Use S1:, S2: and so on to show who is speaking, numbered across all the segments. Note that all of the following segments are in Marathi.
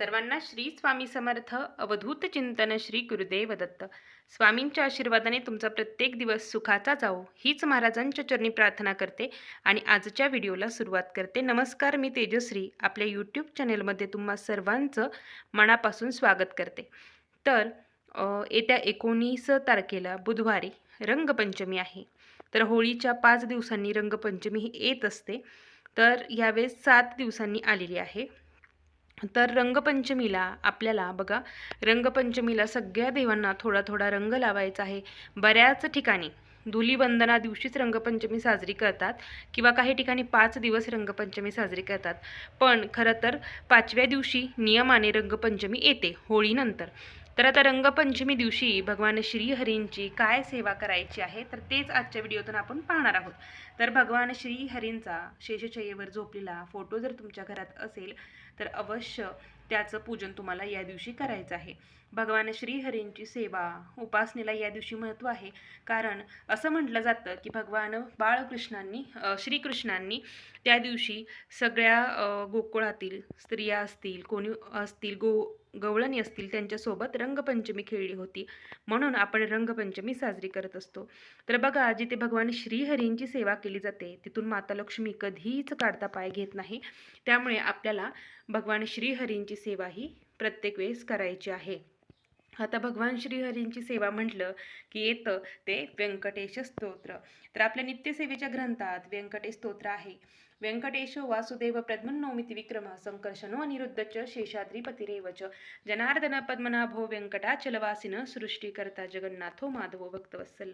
S1: सर्वांना श्री स्वामी समर्थ अवधूत चिंतन श्री गुरुदेव दत्त. स्वामींच्या आशीर्वादाने तुमचा प्रत्येक दिवस सुखाचा जाओ हीच महाराजांच्या चरणी प्रार्थना करते आणि आजच्या व्हिडिओला सुरुवात करते. नमस्कार मी तेजश्री. आपल्या यूट्यूब चॅनेलमध्ये तुम्हा सर्वांचं मनापासून स्वागत करते. तर येत्या एकोणीस तारखेला बुधवारी रंगपंचमी आहे. तर होळीच्या पाच दिवसांनी रंगपंचमी ही येत असते. तर यावेळेस सात दिवसांनी आलेली आहे. तर रंगपंचमीला आपल्याला बघा रंगपंचमीला सगळ्या देवांना थोडा थोडा रंग लावायचा आहे. बऱ्याच ठिकाणी धुलीवंदना दिवशीच रंगपंचमी साजरी करतात किंवा काही ठिकाणी पाच दिवस रंगपंचमी साजरी करतात. पण खरं तर पाचव्या दिवशी नियमाने रंगपंचमी येते होळीनंतर. तर आता रंगपंचमी दिवशी भगवान श्रीहरींची काय सेवा करायची आहे तर तेच आजच्या व्हिडिओतून आपण पाहणार आहोत. तर भगवान श्रीहरींचा शेषशय्येवर झोपलेला फोटो जर तुमच्या घरात असेल तर अवश्य त्याचं पूजन तुम्हाला या दिवशी करायचं आहे. भगवान श्रीहरींची सेवा उपासनेला या दिवशी महत्त्व आहे. कारण असं म्हटलं जातं की भगवान बाळकृष्णांनी श्रीकृष्णांनी त्या दिवशी सगळ्या गोकुळातील स्त्रिया असतील कोणी असतील गो गवळणी असतील त्यांच्यासोबत रंगपंचमी खेळली होती. म्हणून आपण रंगपंचमी साजरी करत असतो. तर बघा जिथे भगवान श्रीहरींची सेवा केली जाते तिथून माता लक्ष्मी कधीच काढता पाय घेत नाही. त्यामुळे आपल्याला भगवान श्रीहरींची सेवा ही प्रत्येक वेळेस करायची आहे. आता भगवान श्रीहरींची सेवा म्हटलं की येतं ते व्यंकटेश स्तोत्र. तर आपल्या नित्यसेवेच्या ग्रंथात व्यंकटेश स्तोत्र आहे. व्यंकटेश वासुदेव प्रद्मन्नौमिति विक्रम संकर्षणो अनिरुद्धच शेषाद्रीपतिरेव च जनार्दन पद्मनाभो व्यंकटाचलवासिन सृष्टीकर्ता जगन्नाथो माधवो भक्तवत्सल.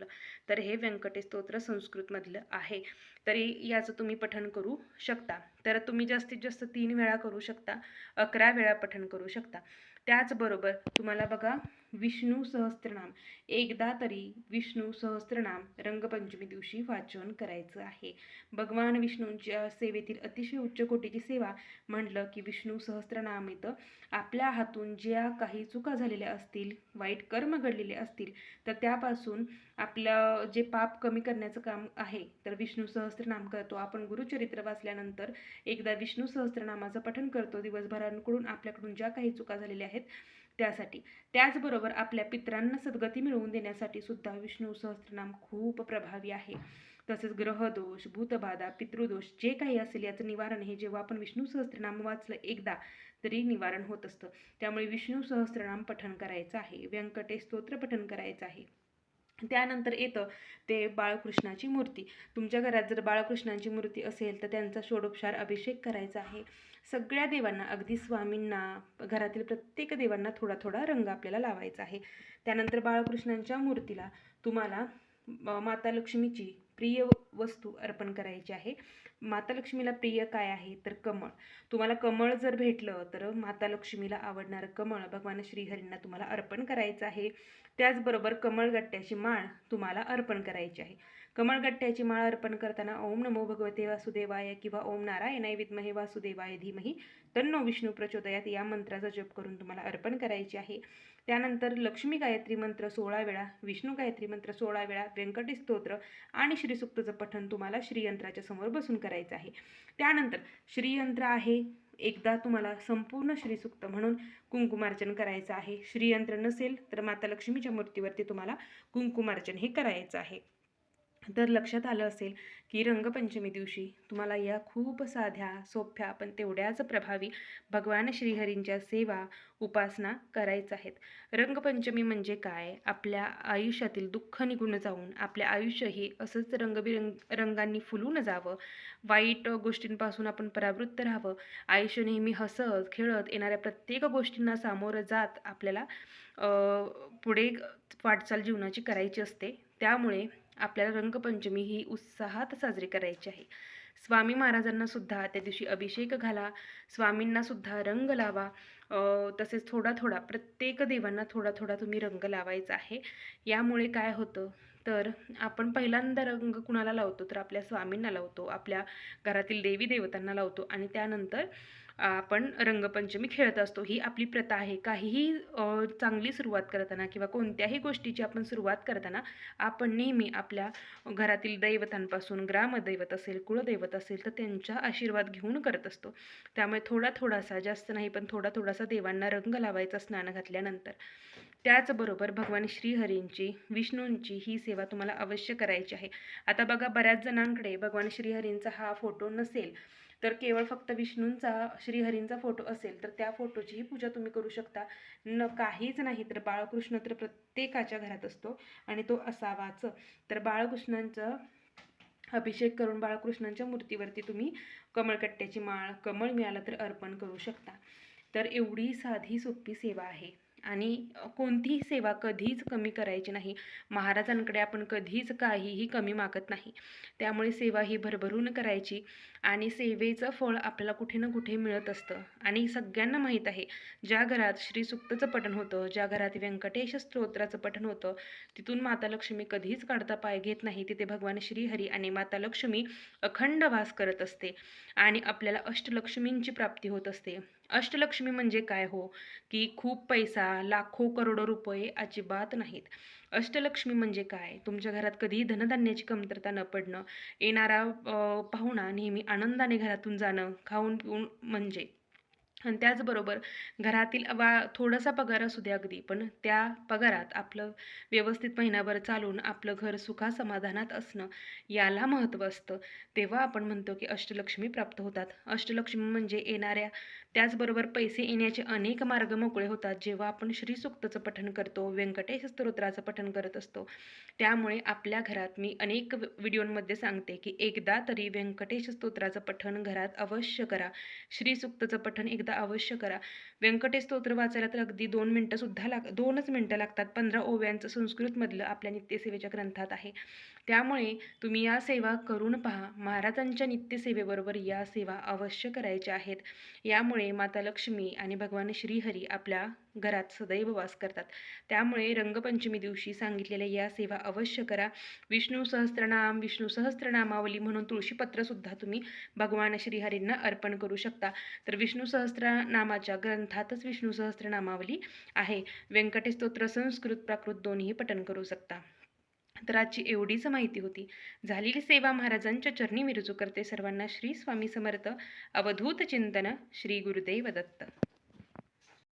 S1: तर हे व्यंकटेश स्तोत्र संस्कृतमधलं आहे. तरी याचं तुम्ही पठण करू शकता. तर तुम्ही जास्तीत जास्त तीन वेळा करू शकता. अकरा वेळा पठण करू शकता. त्याचबरोबर तुम्हाला बघा विष्णू सहस्त्रनाम एकदा तरी विष्णू सहस्त्रनाम रंगपंचमी दिवशी वाचन करायचं आहे. भगवान विष्णूंच्या सेवेतील अतिशय उच्च कोटीची सेवा म्हटलं की विष्णू सहस्त्रनाम येतं. आपल्या हातून ज्या काही चुका झालेल्या असतील वाईट कर्म घडलेले असतील तर त्यापासून आपलं जे पाप कमी करण्याचं काम आहे तर विष्णू सहस्त्रनाम करतो. आपण गुरुचरित्र वाचल्यानंतर एकदा विष्णू सहस्त्रनामाचं पठण करतो. दिवसभरांकडून आपल्याकडून ज्या काही चुका झालेल्या आहेत त्यासाठी. त्याचबरोबर आपल्या पित्रांना सद्गती मिळवून देण्यासाठी सुद्धा विष्णू सहस्त्रनाम खूप प्रभावी आहे. तसेच ग्रहदोष भूतबाधा पितृदोष जे काही असेल याचं निवारण हे जेव्हा आपण विष्णू सहस्त्रनाम वाचलं एकदा तरी निवारण होत असतं. त्यामुळे विष्णू सहस्त्रनाम पठण करायचं आहे. व्यंकटेश स्तोत्र पठण करायचं आहे. त्यानंतर येतं ते बाळकृष्णाची मूर्ती. तुमच्या घरात जर बाळकृष्णांची मूर्ती असेल तर त्यांचा षोडोपचार अभिषेक करायचा आहे. सगळ्या देवांना अगदी स्वामींना घरातील प्रत्येक देवांना थोडा थोडा रंग आपल्याला लावायचा आहे. त्यानंतर बाळकृष्णांच्या मूर्तीला तुम्हाला माता लक्ष्मीची प्रिय वस्तू अर्पण करायची आहे. माता लक्ष्मीला प्रिय काय आहे? तर कमळ. तुम्हाला कमळ जर भेटलं तर माता लक्ष्मीला आवडणारं कमळ. भगवान श्रीहरींना तुम्हाला अर्पण करायचं आहे. त्याचबरोबर कमळगट्ट्याची माळ तुम्हाला अर्पण करायची आहे. कमळगट्ट्याची माळ अर्पण करताना ओम नमो भगवते वासुदेवाय किंवा ओम नारायणाय विद्महे वासुदेवाय धीमही तन्नो विष्णू प्रचोदयात. या मंत्राचा जप करून तुम्हाला अर्पण करायची आहे. त्यानंतर लक्ष्मी गायत्री मंत्र सोळा वेळा विष्णू गायत्री मंत्र सोळा वेळा व्यंकटी स्तोत्र आणि श्रीसुक्तचं पठण तुम्हाला श्रीयंत्राच्या समोर बसून करायचं आहे. त्यानंतर श्रीयंत्र आहे. एकदा तुम्हाला संपूर्ण श्रीसुक्त म्हणून कुंकुमार्चन करायचं आहे. श्रीयंत्र नसेल तर माता लक्ष्मीच्या मूर्तीवरती तुम्हाला कुंकुमार्चन हे करायचं आहे. तर लक्षात आलं असेल की रंगपंचमी दिवशी तुम्हाला या खूप साध्या सोप्या पण तेवढ्याच प्रभावी भगवान श्रीहरींच्या सेवा उपासना करायच्या आहेत. रंगपंचमी म्हणजे काय? आपल्या आयुष्यातील दुःख निघून जाऊन आपले आयुष्य हे असंच रंगबिरंग रंगांनी फुलून जावं. वाईट गोष्टींपासून आपण परावृत्त राहावं. आयुष्य नेहमी हसत खेळत येणाऱ्या प्रत्येक गोष्टींना सामोरं जात आपल्याला पुढे वाटचाल जीवनाची करायची असते. त्यामुळे आपल्याला रंगपंचमी ही उत्साहात साजरी करायची आहे. स्वामी महाराजांना सुद्धा त्या दिवशी अभिषेक घाला. स्वामींना सुद्धा रंग लावा. तसेच थोडा थोडा प्रत्येक देवांना थोडा थोडा तुम्ही रंग लावायचा आहे. यामुळे काय होतं? तर आपण पहिल्यांदा रंग कुणाला लावतो? तर आपल्या स्वामींना लावतो आपल्या घरातील देवी देवतांना लावतो आणि त्यानंतर आपण रंगपंचमी खेळत असतो. ही आपली प्रथा आहे. काहीही चांगली सुरुवात करताना किंवा कोणत्याही गोष्टीची आपण सुरुवात करताना आपण नेहमी आपल्या घरातील दैवतांपासून ग्रामदैवत असेल कुळदैवत असेल तर त्यांच्या आशीर्वाद घेऊन करत असतो. त्यामुळे थोडा थोडासा जास्त नाही पण थोडा थोडासा देवांना रंग लावायचा स्नान घातल्यानंतर. त्याचबरोबर भगवान श्रीहरींची विष्णूंची ही सेवा तुम्हाला अवश्य करायची आहे. आता बघा बऱ्याच जणांकडे भगवान श्रीहरींचा हा फोटो नसेल तर केवळ फक्त विष्णूंचा श्रीहरींचा फोटो असेल तर त्या फोटोचीही पूजा तुम्ही करू शकता. न काहीच नाही तर बाळकृष्ण तर प्रत्येकाच्या घरात असतो आणि तो असावाच. तर बाळकृष्णांचं अभिषेक करून बाळकृष्णांच्या मूर्तीवरती तुम्ही कमळकट्ट्याची माळ कमळ मिळालं तर अर्पण करू शकता. तर एवढी साधी सोपी सेवा आहे. आणि कोणतीही सेवा कधीच कमी करायची नाही. महाराजांकडे आपण कधीच काहीही कमी मागत नाही. त्यामुळे सेवा ही भरभरून करायची आणि सेवेचं फळ आपल्याला कुठे ना कुठे मिळत असतं. आणि सगळ्यांना माहीत आहे ज्या घरात श्री सुक्तचं पठण होतं ज्या घरात व्यंकटेश स्तोत्राचं पठण होतं तिथून माता लक्ष्मी कधीच काढता पाय घेत नाही. तिथे भगवान श्रीहरी आणि माता लक्ष्मी अखंड वास करत असते आणि आपल्याला अष्टलक्ष्मींची प्राप्ती होत असते. अष्टलक्ष्मी म्हणजे काय हो? की खूप पैसा लाखो करोडो रुपये अजिबात नाहीत. अष्टलक्ष्मी म्हणजे काय? तुमच्या घरात कधीही धनधान्याची कमतरता न पडणं येणारा पाहुणा नेहमी आनंदाने घरातून जाणं खाऊन पिऊन म्हणजे आणि त्याचबरोबर घरातील वा थोडासा पगार असू द्या अगदी पण त्या पगारात आपलं व्यवस्थित महिनाभर चालून आपलं घर सुखासमाधानात असणं याला महत्त्व असतं. तेव्हा आपण म्हणतो की अष्टलक्ष्मी प्राप्त होतात. अष्टलक्ष्मी म्हणजे येणाऱ्या त्याचबरोबर पैसे येण्याचे अनेक मार्ग मोकळे होतात. जेव्हा आपण श्रीसुक्तचं पठण करतो व्यंकटेश स्तोत्राचं पठण करत असतो त्यामुळे आपल्या घरात मी अनेक व्हिडिओंमध्ये सांगते की एकदा तरी व्यंकटेश स्तोत्राचं पठण घरात अवश्य करा. श्रीसुक्तचं पठण एकदा अवश्य करा. व्यंकटेश स्तोत्र वाचायला तर अगदी दोन मिनटंसुद्धा लाग दोनच मिनटं लागतात. पंधरा ओव्यांचं संस्कृतमधलं आपल्या नित्यसेवेच्या ग्रंथात आहे. त्यामुळे तुम्ही या सेवा करून पहा. महाराजांच्या नित्यसेवेबरोबर या सेवा अवश्य करायच्या आहेत. यामुळे माता लक्ष्मी आणि भगवान श्रीहरी आपल्या घरात सदैव वास करतात. त्यामुळे रंगपंचमी दिवशी सांगितलेल्या या सेवा अवश्य करा. विष्णू सहस्त्रनाम विष्णू सहस्त्रनामावली म्हणून तुळशीपत्रसुद्धा तुम्ही भगवान श्रीहरींना अर्पण करू शकता. तर विष्णू सहस्त्रनामाच्या ग्रंथातच विष्णू सहस्त्रनामावली आहे. व्यंकटेश स्तोत्र संस्कृत प्राकृत दोन्ही पठन करू शकता. तर आजची एवढीच माहिती होती. झालेली सेवा महाराजांच्या चरणी मी रुजू करते. सर्वांना श्री स्वामी समर्थ. अवधूत चिंतन. श्री गुरुदेव दत्त.